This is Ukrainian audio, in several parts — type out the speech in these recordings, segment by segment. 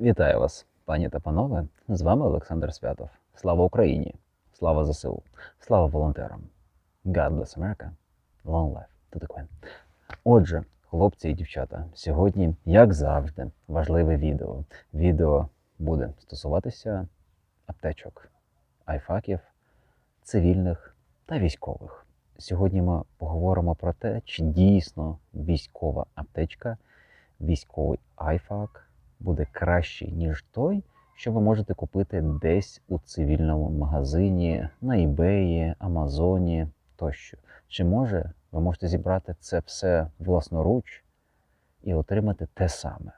Вітаю вас, пані та панове. З вами Олександр Святов. Слава Україні! Слава ЗСУ! Слава волонтерам! God bless America! Long life to the Queen! Отже, хлопці і дівчата, сьогодні, як завжди, важливе відео. Відео буде стосуватися аптечок, айфаків, цивільних та військових. Сьогодні ми поговоримо про те, чи дійсно військова аптечка, військовий айфак буде кращий, ніж той, що ви можете купити десь у цивільному магазині, на eBay, Амазоні тощо. Чи може ви можете зібрати це все власноруч і отримати те саме?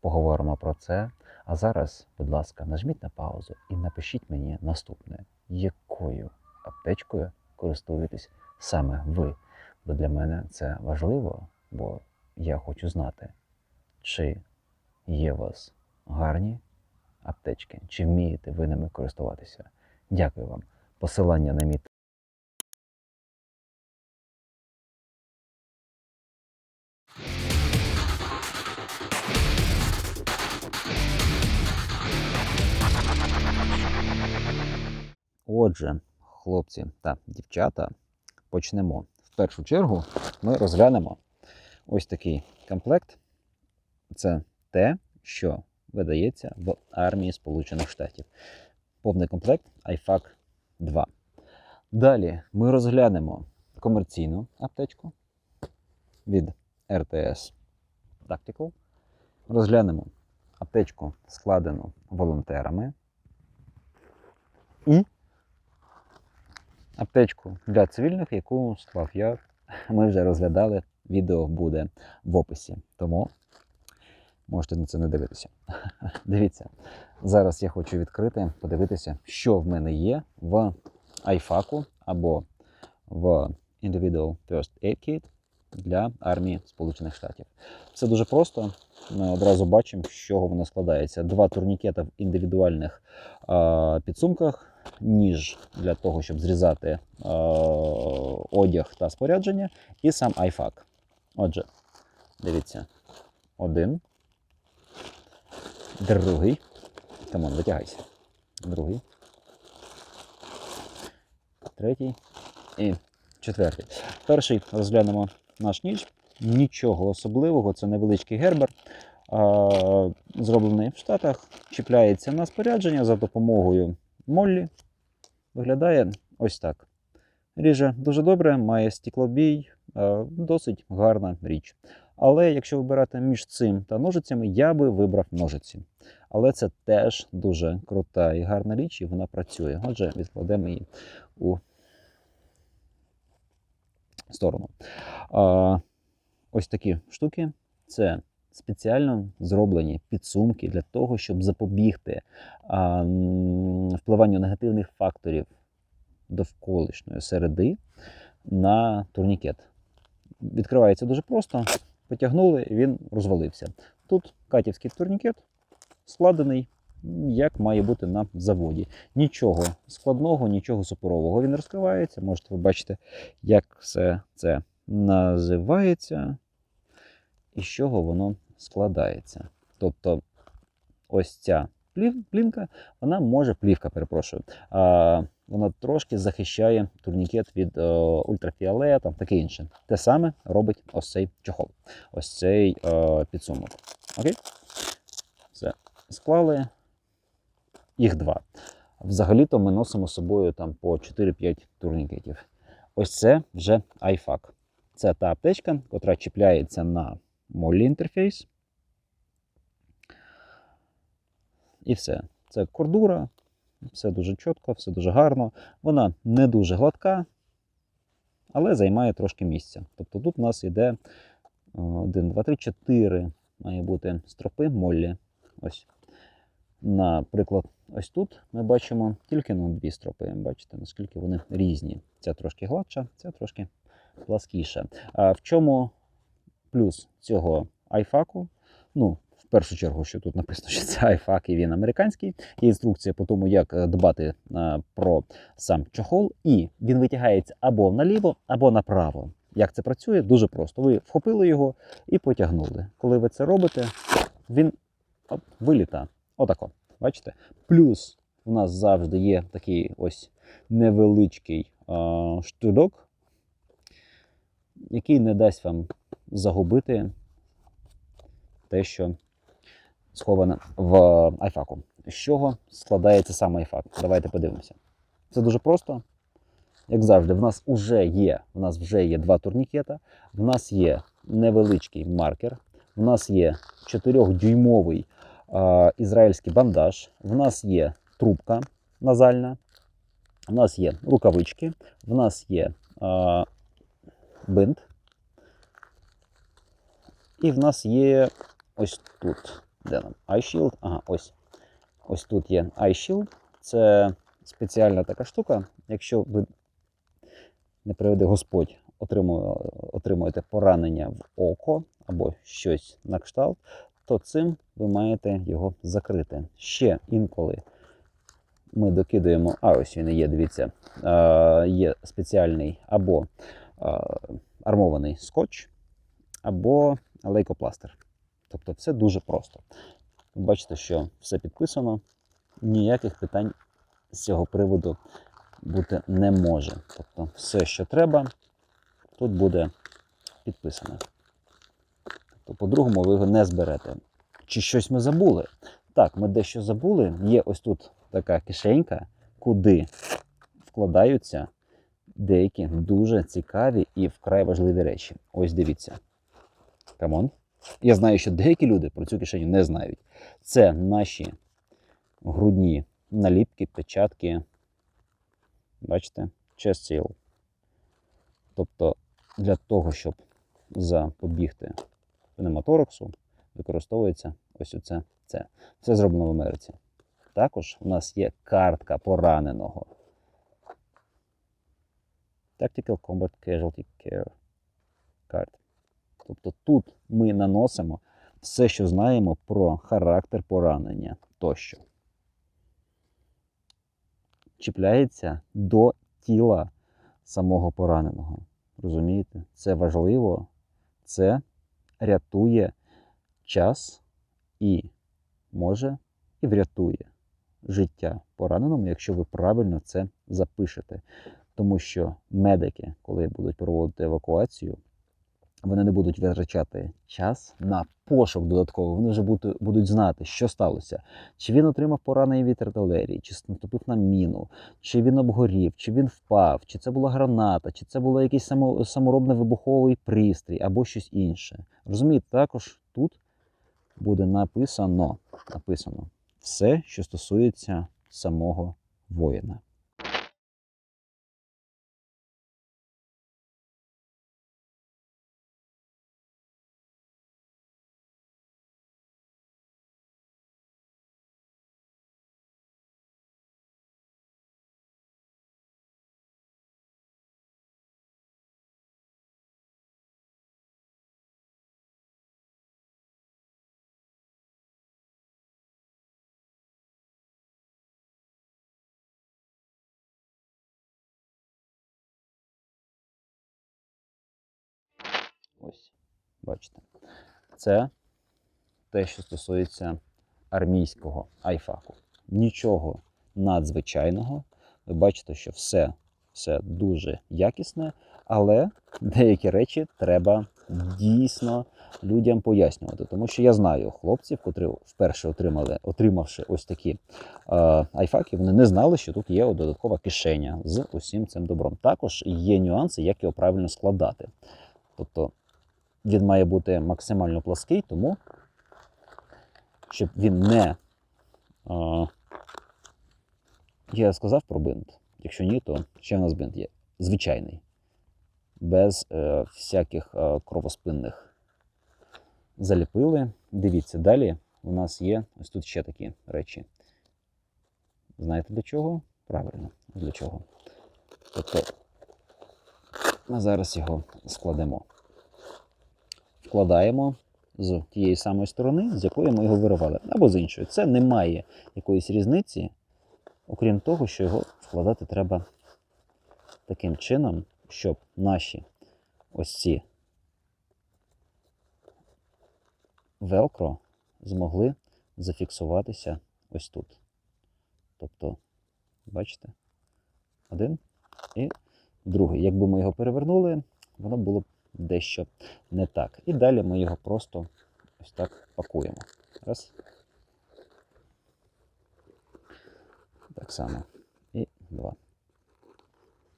Поговоримо про це. А зараз, будь ласка, нажміть на паузу і напишіть мені наступне, якою аптечкою користуєтесь саме ви. Бо для мене це важливо, бо я хочу знати, чи є у вас гарні аптечки, чи вмієте ви ними користуватися. Дякую вам. Посилання на мій Отже, хлопці та дівчата, почнемо. В першу чергу ми розглянемо ось такий комплект. Це те, що видається в армії Сполучених Штатів. Повний комплект IFAC 2. Далі ми розглянемо комерційну аптечку від RTS Tactical. Розглянемо аптечку, складену волонтерами. І аптечку для цивільних, яку склав я. Ми вже розглядали, відео буде в описі. Тому можете на це не дивитися. Дивіться, зараз я хочу відкрити, подивитися, що в мене є в айфаку або в Individual First Aid Kit для армії Сполучених Штатів. Все дуже просто. Ми одразу бачимо, з чого воно складається. Два турнікета в індивідуальних а, підсумках, ніж для того, щоб зрізати а, одяг та спорядження, і сам айфак. Отже, дивіться, один, другий. Камон, витягайся. Другий. Третій і четвертий. Перший розглянемо наш ніж. Нічого особливого, це невеличкий гербер, зроблений в Штатах, чіпляється на спорядження за допомогою моллі. Виглядає ось так. Ріже дуже добре, має стеклобій, досить гарна річ. Але якщо вибирати між цим та ножицями, я би вибрав ножиці. Але це теж дуже крута і гарна річ, і вона працює. Отже, відкладемо її у сторону. А, ось такі штуки це спеціально зроблені підсумки для того, щоб запобігти а, впливанню негативних факторів довколишньої середи на турнікет. Відкривається дуже просто. Потягнули, і він розвалився. Тут катівський турнікет складений, як має бути на заводі. Нічого складного, нічого суперового. Він розкривається. Можете ви бачити, як все це називається і з чого воно складається. Тобто, ось ця плів- плівка, вона може, плівка, перепрошую, вона трошки захищає турнікет від е, ультрафіолета, таке інше. Те саме робить ось цей чохол, ось цей е, підсумок. Окей? Все. Склали їх два. Взагалі-то ми носимо з собою там по 4-5 турнікетів. Ось це вже iFAC. Це та аптечка, яка чіпляється на молі інтерфейс. І все. Це кордура, все дуже чітко, все дуже гарно. Вона не дуже гладка, але займає трошки місця. Тобто тут у нас йде 1, 2, 3, 4 має бути стропи моллі. Ось. Наприклад, ось тут ми бачимо тільки на дві стропи. Бачите, наскільки вони різні. Ця трошки гладша, ця трошки пласкіша. А в чому плюс цього айфаку? Ну, в першу чергу, що тут написано, що це айфак і він американський. Є інструкція по тому, як е, дбати е, про сам чохол, і він витягається або наліво, або направо. Як це працює? Дуже просто. Ви вхопили його і потягнули. Коли ви це робите, він от, виліта. Отако. Бачите? Плюс у нас завжди є такий ось невеличкий а, штудок, який не дасть вам загубити те, що сховане в айфаку. З чого складається сам айфак? Давайте подивимося. Це дуже просто. Як завжди, в нас вже є, в нас вже є два турнікета, в нас є невеличкий маркер, в нас є 4-дюймовий а, ізраїльський бандаж, в нас є трубка назальна, в нас є рукавички, в нас є а, бинт, і в нас є ось тут. Де нам? iShield. Ага, ось. Ось тут є iShield. Це спеціальна така штука. Якщо ви, не приведе Господь, отримує, отримуєте поранення в око або щось на кшталт, то цим ви маєте його закрити. Ще інколи ми докидуємо, а ось він є, дивіться, є спеціальний або армований скотч, або лейкопластир. Тобто все дуже просто. Бачите, що все підписано, ніяких питань з цього приводу бути не може. Тобто, все, що треба, тут буде підписано. Тобто, по-другому ви його не зберете. Чи щось ми забули? Так, ми дещо забули. Є ось тут така кишенька, куди вкладаються деякі дуже цікаві і вкрай важливі речі. Ось дивіться. Камон. Я знаю, що деякі люди про цю кишеню не знають. Це наші грудні наліпки, печатки. Бачите? Chest seal. Тобто для того, щоб запобігти пневмотораксу, використовується ось оце. Це. Це зроблено в Америці. Також у нас є картка пораненого. Tactical Combat Casualty Care Card. Тобто тут ми наносимо все, що знаємо про характер поранення тощо. Чіпляється до тіла самого пораненого. Розумієте? Це важливо, це рятує час і може і врятує життя пораненому, якщо ви правильно це запишете. Тому що медики, коли будуть проводити евакуацію, вони не будуть витрачати час на пошук додатково. Вони вже будуть, знати, що сталося. Чи він отримав поранення від артилерії, чи наступив на міну, чи він обгорів, чи він впав, чи це була граната, чи це був якийсь само, саморобний вибуховий пристрій або щось інше. Розумієте, також тут буде написано, написано все, що стосується самого воїна. Ось, бачите. Це те, що стосується армійського айфаку. Нічого надзвичайного. Ви бачите, що все, все дуже якісне, але деякі речі треба дійсно людям пояснювати. Тому що я знаю хлопців, котрі вперше отримали, отримавши ось такі е, айфаки, вони не знали, що тут є додаткова кишеня з усім цим добром. Також є нюанси, як його правильно складати. Тобто він має бути максимально плаский, тому щоб він не. А, я сказав про бинт. Якщо ні, то ще в нас бинт є. Звичайний. Без е, всяких е, кровоспинних. Заліпили. Дивіться, далі у нас є ось тут ще такі речі. Знаєте для чого? Правильно, для чого. Тобто ми зараз його складемо вкладаємо з тієї самої сторони, з якої ми його виривали, або з іншої. Це не має якоїсь різниці, окрім того, що його вкладати треба таким чином, щоб наші ось ці велкро змогли зафіксуватися ось тут. Тобто, бачите, один і другий. Якби ми його перевернули, воно було б дещо не так. І далі ми його просто ось так пакуємо. Раз. Так само. І два.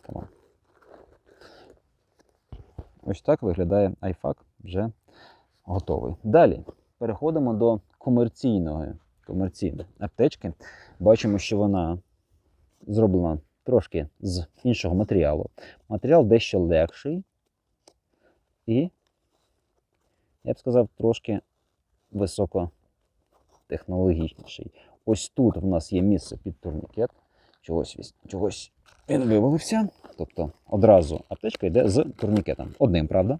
Камон. Ось так виглядає iFAC вже готовий. Далі переходимо до комерційної, комерційної аптечки. Бачимо, що вона зроблена трошки з іншого матеріалу. Матеріал дещо легший і, я б сказав, трошки високотехнологічніший. Ось тут в нас є місце під турнікет. Чогось, чогось він вивалився. Тобто одразу аптечка йде з турнікетом. Одним, правда?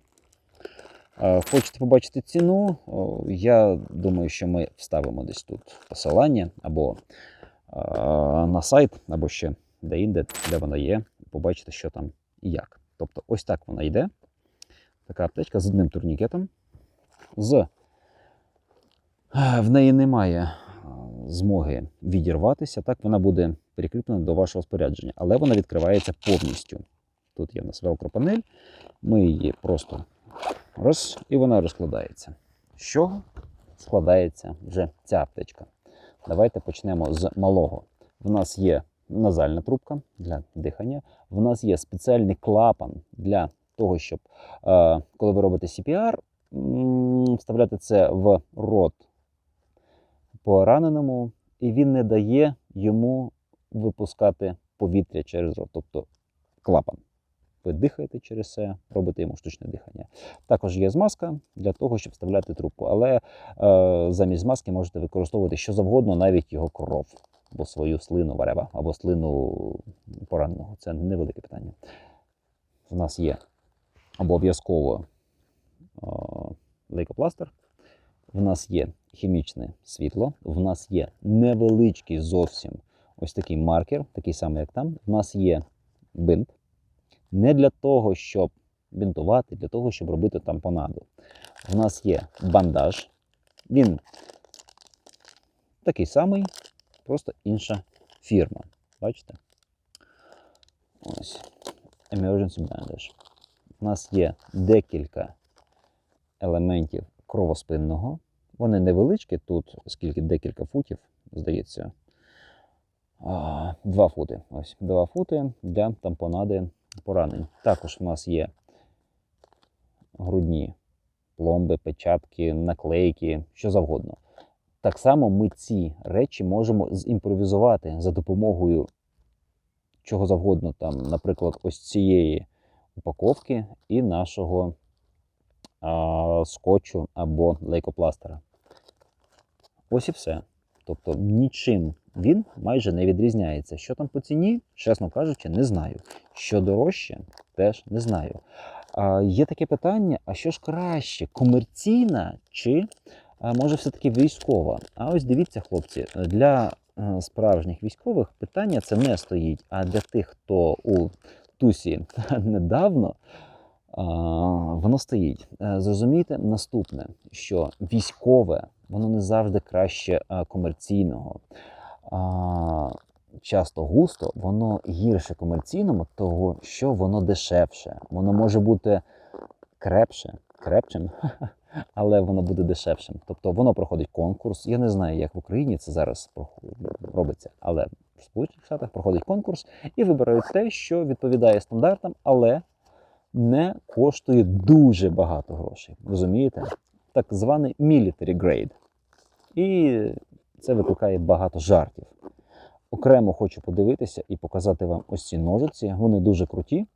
Хочете побачити ціну? Я думаю, що ми вставимо десь тут посилання або на сайт, або ще де-інде, де вона є. Побачите, що там і як. Тобто, ось так вона йде. Така аптечка з одним турнікетом. З... Е, В неї немає е, змоги відірватися. Так вона буде прикріплена до вашого спорядження, але вона відкривається повністю. Тут є у нас велкропанель. Ми її просто Раз, і вона розкладається. З чого складається вже ця аптечка? Давайте почнемо з малого. В нас є назальна трубка для дихання, в нас є спеціальний клапан для того, щоб е, коли ви робите CPR, вставляти це в рот пораненому, і він не дає йому випускати повітря через рот, тобто клапан. Ви дихаєте через це, робите йому штучне дихання. Також є змазка для того, щоб вставляти трубку, але е, замість змазки можете використовувати що завгодно, навіть його кров, або свою слину варева, або слину пораненого. Це невелике питання. У нас є обов'язково лейкопластир, в нас є хімічне світло, в нас є невеличкий зовсім ось такий маркер, такий самий, як там. В нас є бинт не для того, щоб бінтувати, для того, щоб робити тампонаду. У нас є бандаж. Він такий самий, просто інша фірма. Бачите? Ось. Emergency bandage. У нас є декілька елементів кровоспинного. Вони невеличкі, тут скільки декілька футів, здається. Два фути. Ось два фути для тампонади поранень. Також у нас є грудні пломби, печатки, наклейки, що завгодно. Так само ми ці речі можемо зімпровізувати за допомогою чого завгодно, там, наприклад, ось цієї упаковки і нашого а, скотчу або лейкопластера. Ось і все. Тобто нічим він майже не відрізняється. Що там по ціні, чесно кажучи, не знаю. Що дорожче, теж не знаю. А, є таке питання: а що ж краще, комерційна чи а, може все-таки військова? А ось дивіться, хлопці, для е, справжніх військових питання це не стоїть. А для тих, хто у тусі недавно, воно стоїть. Е, Зрозумійте наступне, що військове воно не завжди краще комерційного. А, часто густо воно гірше комерційному, того що воно дешевше. Воно може бути крепше, крепчим, але воно буде дешевшим. Тобто воно проходить конкурс. Я не знаю, як в Україні це зараз робиться, але Сполучених Штатах проходить конкурс і вибирають те, що відповідає стандартам, але не коштує дуже багато грошей. Розумієте? Так званий military grade. І це викликає багато жартів. Окремо хочу подивитися і показати вам ось ці ножиці. Вони дуже круті.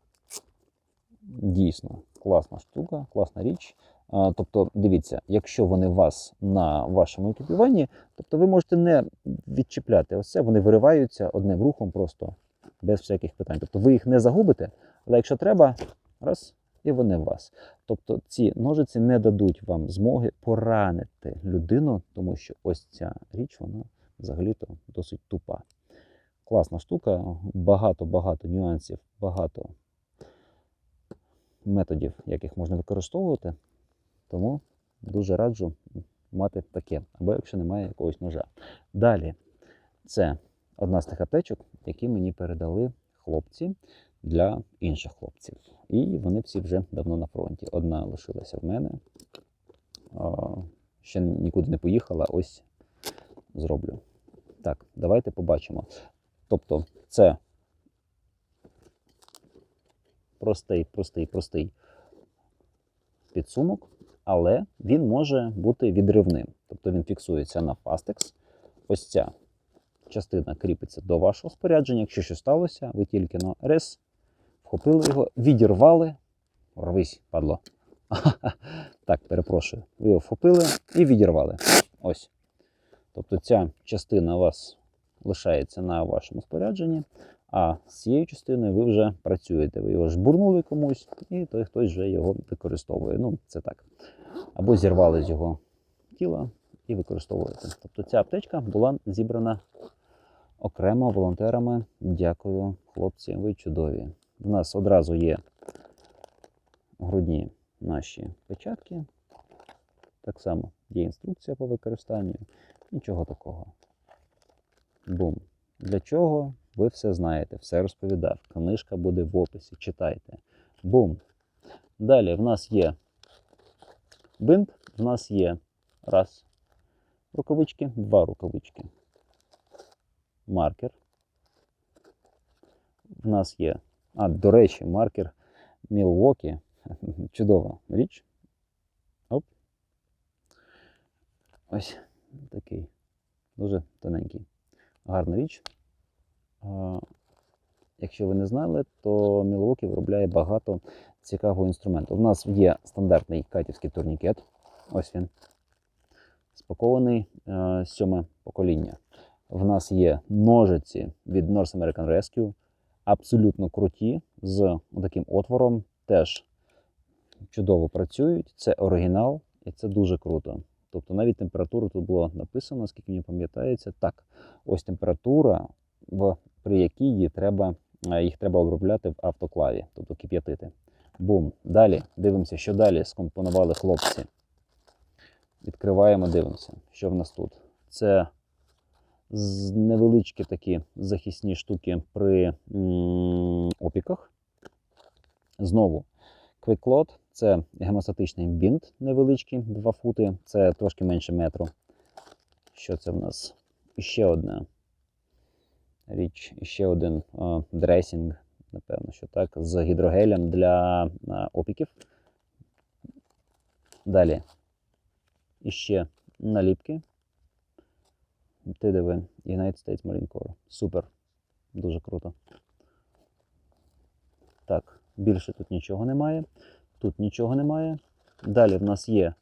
Дійсно, класна штука, класна річ. Тобто, дивіться, якщо вони вас на вашому екіпіруванні, тобто ви можете не відчіпляти ось це, вони вириваються одним рухом просто без всяких питань. Тобто ви їх не загубите, але якщо треба, раз, і вони в вас. Тобто ці ножиці не дадуть вам змоги поранити людину, тому що ось ця річ, вона взагалі-то досить тупа. Класна штука, багато-багато нюансів, багато методів, яких можна використовувати. Тому дуже раджу мати таке, або якщо немає якогось ножа. Далі, це одна з тих аптечок, які мені передали хлопці для інших хлопців. І вони всі вже давно на фронті. Одна лишилася в мене. Ще нікуди не поїхала, ось зроблю. Так, давайте побачимо. Тобто, це простий, простий, простий підсумок, але він може бути відривним. Тобто він фіксується на фастекс. Ось ця частина кріпиться до вашого спорядження. Якщо щось сталося, ви тільки на рез вхопили його, відірвали. Рвись, падло. Так, перепрошую. Ви його вхопили і відірвали. Ось. Тобто ця частина у вас лишається на вашому спорядженні, а з цією частиною ви вже працюєте. Ви його жбурнули комусь, і той хтось вже його використовує. Ну, це так. Або зірвали з його тіла і використовуєте. Тобто ця аптечка була зібрана окремо волонтерами. Дякую, хлопці, ви чудові. У нас одразу є грудні наші печатки. Так само є інструкція по використанню. Нічого такого. Бум. Для чого? Ви все знаєте, все розповідав. Книжка буде в описі. Читайте. Бум. Далі в нас є бинт, в нас є раз рукавички, два рукавички. Маркер. В нас є. А, до речі, маркер Milwaukee. Чудова річ. Оп. Ось такий. Дуже тоненький. Гарна річ. Якщо ви не знали, то Milwaukee виробляє багато цікавого інструменту. У нас є стандартний катівський турнікет. Ось він. Спакований е, сьоме покоління. В нас є ножиці від North American Rescue. Абсолютно круті, з таким отвором. Теж чудово працюють. Це оригінал, і це дуже круто. Тобто навіть температура тут було написано, скільки мені пам'ятається. Так, ось температура, в, при якій її треба, е, їх треба обробляти в автоклаві, тобто кип'ятити. Бум. Далі дивимося, що далі скомпонували хлопці. Відкриваємо, дивимося, що в нас тут. Це невеличкі такі захисні штуки при опіках. Знову Quick це гемостатичний бінт невеличкий, 2 фути, це трошки менше метру. Що це в нас? І ще одна річ, ще один а, дресінг, напевно, що так, з гідрогелем для а, опіків. Далі. І ще наліпки. ТДВ United States Marine Corps. Супер. Дуже круто. Так, більше тут нічого немає. Тут нічого немає. Далі в нас є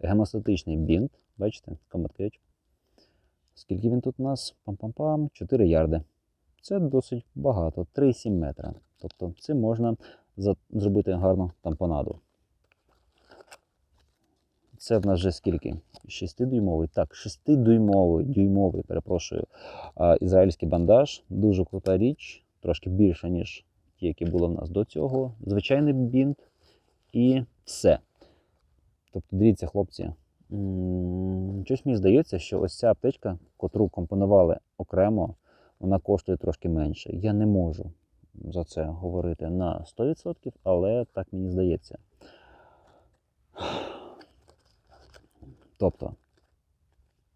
гемостатичний бінт. Бачите, Cage. Скільки він тут у нас? Пам-пам-пам, 4 ярди. Це досить багато, 3,7 метра. Тобто цим можна зробити гарну тампонаду. Це в нас вже скільки? 6-дюймовий. Так, 6-дюймовий, дюймовий, перепрошую. Ізраїльський бандаж. Дуже крута річ, трошки більше, ніж ті, які були в нас до цього. Звичайний бінт і все. Тобто, дивіться, хлопці. Щось мені здається, що ось ця аптечка, котру компонували окремо, вона коштує трошки менше. Я не можу за це говорити на 100%, але так мені здається. Тобто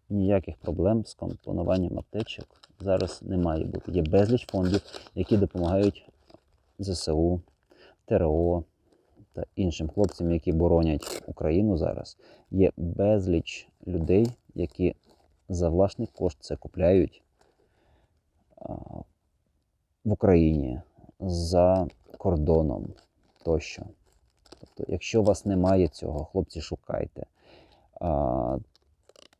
ніяких проблем з компонуванням аптечок зараз не має бути. Є безліч фондів, які допомагають ЗСУ, ТРО та іншим хлопцям, які боронять Україну зараз. Є безліч людей, які за власний кошт це купляють в Україні за кордоном тощо. Тобто, якщо у вас немає цього, хлопці, шукайте.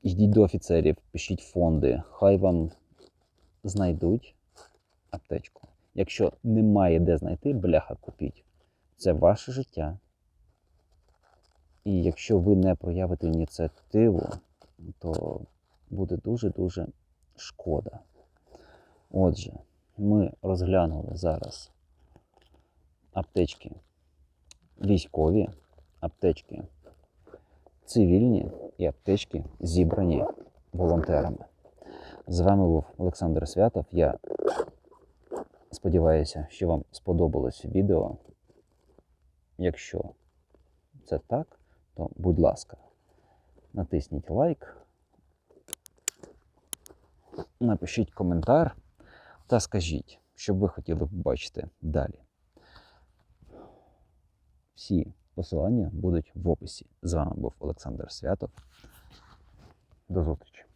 Йдіть до офіцерів, пишіть фонди, хай вам знайдуть аптечку. Якщо немає де знайти, бляха купіть. Це ваше життя. І якщо ви не проявите ініціативу, то буде дуже-дуже шкода. Отже, ми розглянули зараз аптечки військові, аптечки цивільні і аптечки зібрані волонтерами. З вами був Олександр Святов. Я сподіваюся, що вам сподобалось відео. Якщо це так, то будь ласка, натисніть лайк, напишіть коментар та скажіть, що б ви хотіли побачити далі. Всі посилання будуть в описі. З вами був Олександр Святов. До зустрічі!